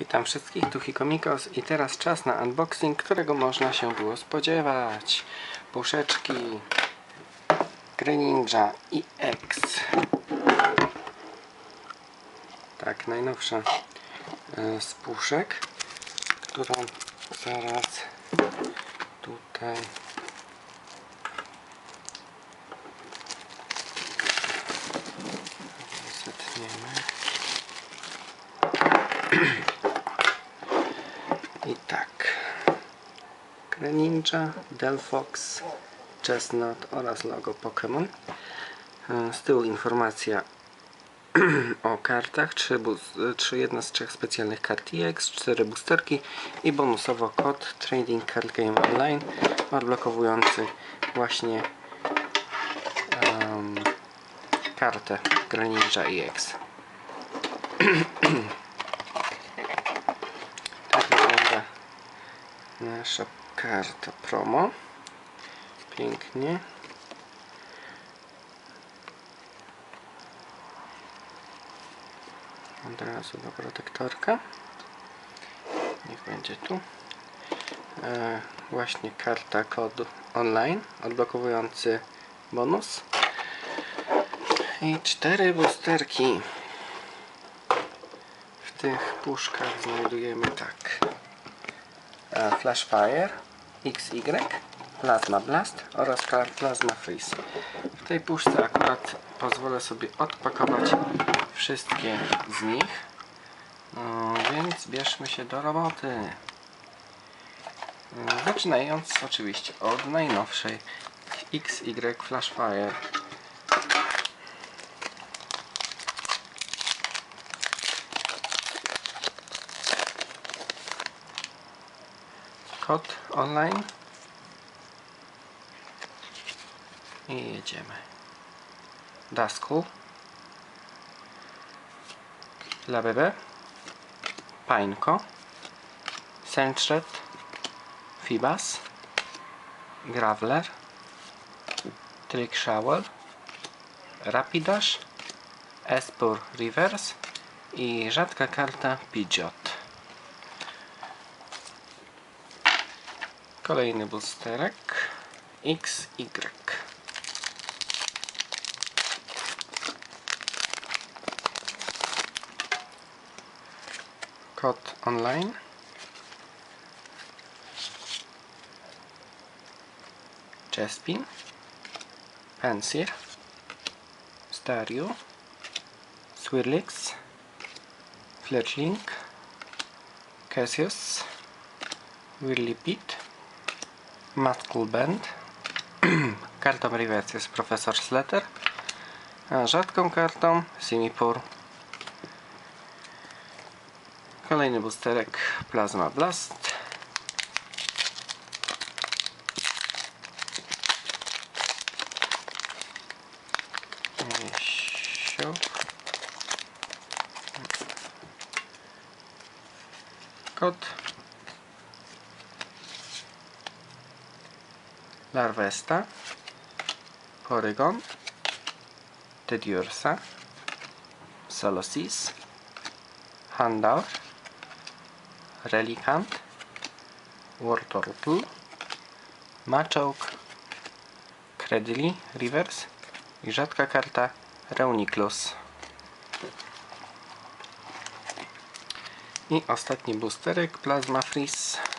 Witam wszystkich, tu Hikomikos i teraz czas na unboxing, którego można się było spodziewać. Puszeczki Greninja i X. Tak, najnowsza e, z puszek, którą zaraz tutaj zetniemy. I tak. Greninja, Delphox, Chestnut oraz logo Pokémon. E, Z tyłu informacja o kartach, trzy, bus- e, trzy, jedna z trzech specjalnych kart EX, cztery boosterki i bonusowo kod Trading Card Game Online odblokowujący właśnie em, kartę Greninja EX. Tak wygląda nasza karta promo. Pięknie. Od razu do protektorka. Niech będzie tu. E, właśnie karta kod online odblokowujący bonus. I cztery boosterki. W tych puszkach znajdujemy tak. E, Flashfire, XY, Plasma Blast oraz Plasma Freeze. W tej puszce akurat pozwolę sobie odpakować wszystkie z nich. No, więc bierzmy się do roboty. Zaczynając oczywiście od najnowszej XY Flashfire. Kod online. I jedziemy. Dasku. Labebe Pańko. Sentret Fibas. Graveler Trick Shower. Rapidash Espur Reverse i rzadka karta Pidgeot Kolejny boosterek XY. Kod online. Chespin. Pensir. Stereo. Swirlix. Fletchling. Cassius. Whirlipit. Muscle Band. Kartą reverse jest Profesor Slater. A rzadką kartą Simipur. Kolejny boosterek Plasma Blast. Siup. Larvesta, Porygon, Tediursa, Solosis, Handaur, Relicant, Wartortle, Machoke, Credly Reverse i rzadka karta Reuniclus. I ostatni boosterek Plasma Freeze.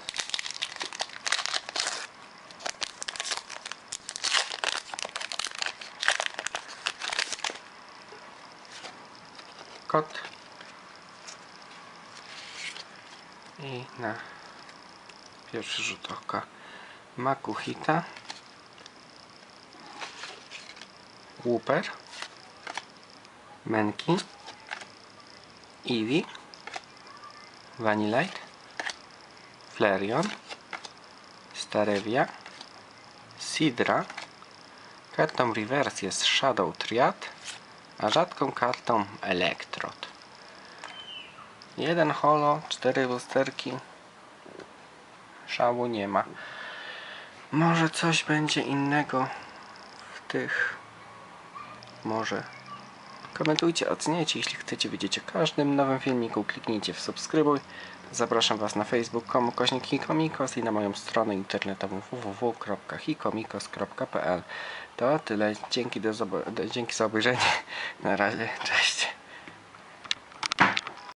Kod. I na pierwszy rzut oka Makuhita. Whooper Menki. Eevee Vanillite Flareon. Starevia Sidra. Kartą reverse jest Shadow Triad a rzadką kartą Elektrod. Jeden holo, cztery boosterki. Szału nie ma. Może coś będzie innego w tych. Może Komentujcie, oceniajcie, jeśli chcecie wiedzieć o każdym nowym filmiku, kliknijcie w subskrybuj. Zapraszam Was na facebook.com kośnik hikomikos i na moją stronę internetową www.hikomikos.pl To tyle. Dzięki, do dzięki za obejrzenie. Na razie. Cześć.